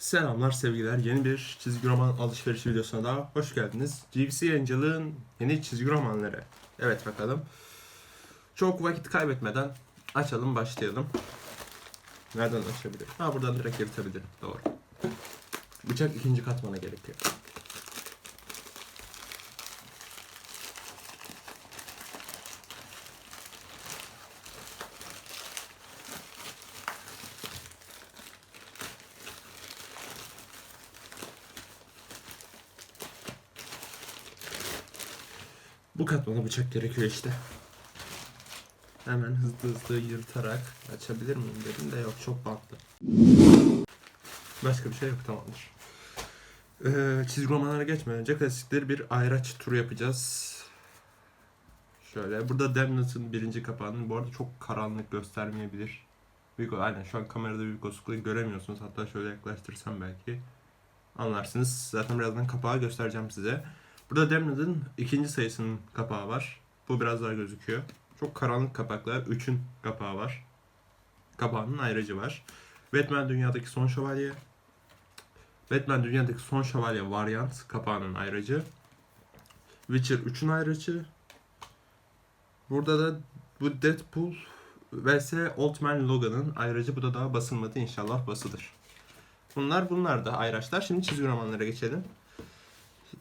Selamlar sevgiler. Yeni bir çizgi roman alışverişi videosuna daha hoş geldiniz. GBC Yayıncılığın yeni çizgi romanları. Evet bakalım. Çok vakit kaybetmeden açalım başlayalım. Nereden açabilirim? Ha buradan direkt yırtabilirim. Doğru. Bıçak ikinci katmana gerekiyor. Bu katmana bıçak gerekiyor işte. Hemen hızlı hızlı yırtarak açabilir miyim dedim de yok çok bantlı. Başka bir şey yok tamamdır. Ee, çizgi romanlara geçmeden önce klasikleri bir ayraç turu yapacağız. Şöyle burada Damned'ın birinci kapağının bu arada çok karanlık göstermeyebilir. Büyük aynen şu an kamerada büyük olasılıkla göremiyorsunuz. Hatta şöyle yaklaştırsam belki anlarsınız. Zaten birazdan kapağı göstereceğim size. Burada Damned'ın ikinci sayısının kapağı var. Bu biraz daha gözüküyor. Çok karanlık kapaklar. Üçün kapağı var. Kapağının ayrıcı var. Batman Dünyadaki Son Şövalye. Batman Dünyadaki Son Şövalye varyant kapağının ayrıcı. Witcher 3'ün ayrıcı. Burada da bu Deadpool vs Old Man Logan'ın ayrıcı. Bu da daha basılmadı. İnşallah basılır. Bunlar bunlar da ayraçlar. Şimdi çizgi romanlara geçelim.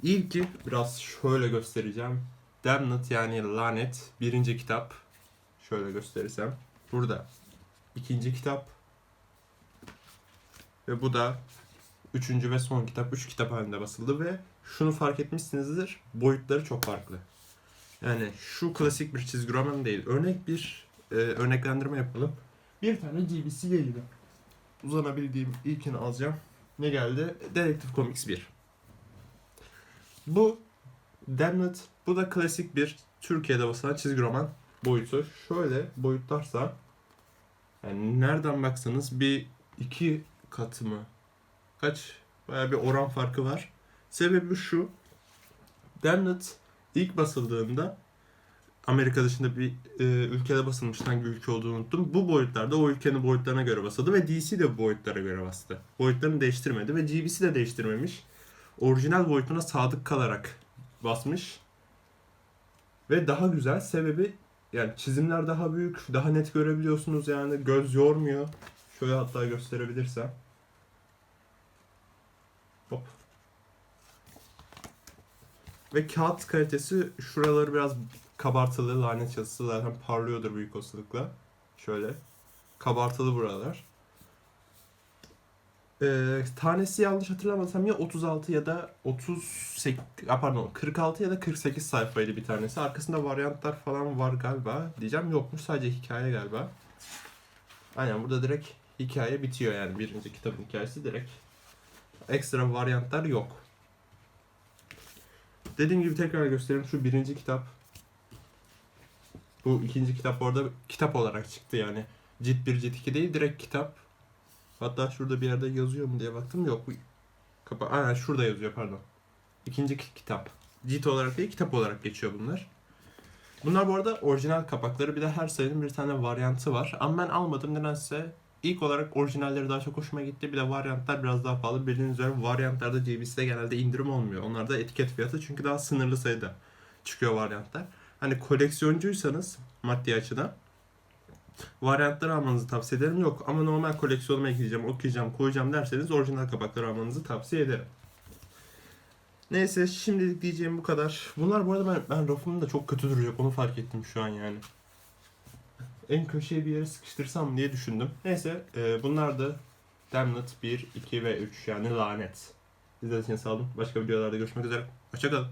İlki biraz şöyle göstereceğim. Damned yani lanet birinci kitap. Şöyle gösterirsem. Burada ikinci kitap. Ve bu da üçüncü ve son kitap. Üç kitap halinde basıldı ve şunu fark etmişsinizdir. Boyutları çok farklı. Yani şu klasik bir çizgi roman değil. Örnek bir e, örneklendirme yapalım. Bir tane GBC yayını. Uzanabildiğim ilkini alacağım. Ne geldi? Detective Comics 1. Bu Damned. Bu da klasik bir Türkiye'de basılan çizgi roman boyutu. Şöyle boyutlarsa yani nereden baksanız bir iki katı mı? Kaç? Baya bir oran farkı var. Sebebi şu. Damned ilk basıldığında Amerika dışında bir e, ülkede basılmış hangi ülke olduğunu unuttum. Bu boyutlarda o ülkenin boyutlarına göre basıldı ve DC de bu boyutlara göre bastı. Boyutlarını değiştirmedi ve GBC de değiştirmemiş orijinal boyutuna sadık kalarak basmış. Ve daha güzel sebebi yani çizimler daha büyük, daha net görebiliyorsunuz yani göz yormuyor. Şöyle hatta gösterebilirsem. Hop. Ve kağıt kalitesi şuraları biraz kabartılı, lanet yazısı zaten parlıyordur büyük olasılıkla. Şöyle. Kabartılı buralar. Ee, tanesi yanlış hatırlamasam ya 36 ya da 38 ah, pardon 46 ya da 48 sayfaydı bir tanesi. Arkasında varyantlar falan var galiba. Diyeceğim yokmuş sadece hikaye galiba. Aynen burada direkt hikaye bitiyor yani birinci kitabın hikayesi direkt. Ekstra varyantlar yok. Dediğim gibi tekrar göstereyim şu birinci kitap. Bu ikinci kitap orada kitap olarak çıktı yani. Cilt 1 cilt 2 değil direkt kitap. Hatta şurada bir yerde yazıyor mu diye baktım. Yok. bu Kapa Aa, şurada yazıyor pardon. İkinci ki- kitap. Cilt olarak değil kitap olarak geçiyor bunlar. Bunlar bu arada orijinal kapakları. Bir de her sayının bir tane varyantı var. Ama ben almadım nedense. İlk olarak orijinalleri daha çok hoşuma gitti. Bir de varyantlar biraz daha pahalı. Bildiğiniz üzere varyantlarda GBC'de genelde indirim olmuyor. Onlarda etiket fiyatı çünkü daha sınırlı sayıda çıkıyor varyantlar. Hani koleksiyoncuysanız maddi açıdan varyantları almanızı tavsiye ederim. Yok ama normal koleksiyonuma ekleyeceğim, okuyacağım, koyacağım derseniz orijinal kapakları almanızı tavsiye ederim. Neyse şimdilik diyeceğim bu kadar. Bunlar bu arada ben, ben rafımın da çok kötü duruyor. Onu fark ettim şu an yani. En köşeye bir yere sıkıştırsam diye düşündüm. Neyse e, bunlar da Damned 1, 2 ve 3 yani lanet. İzlediğiniz için sağ olun. Başka videolarda görüşmek üzere. Hoşçakalın.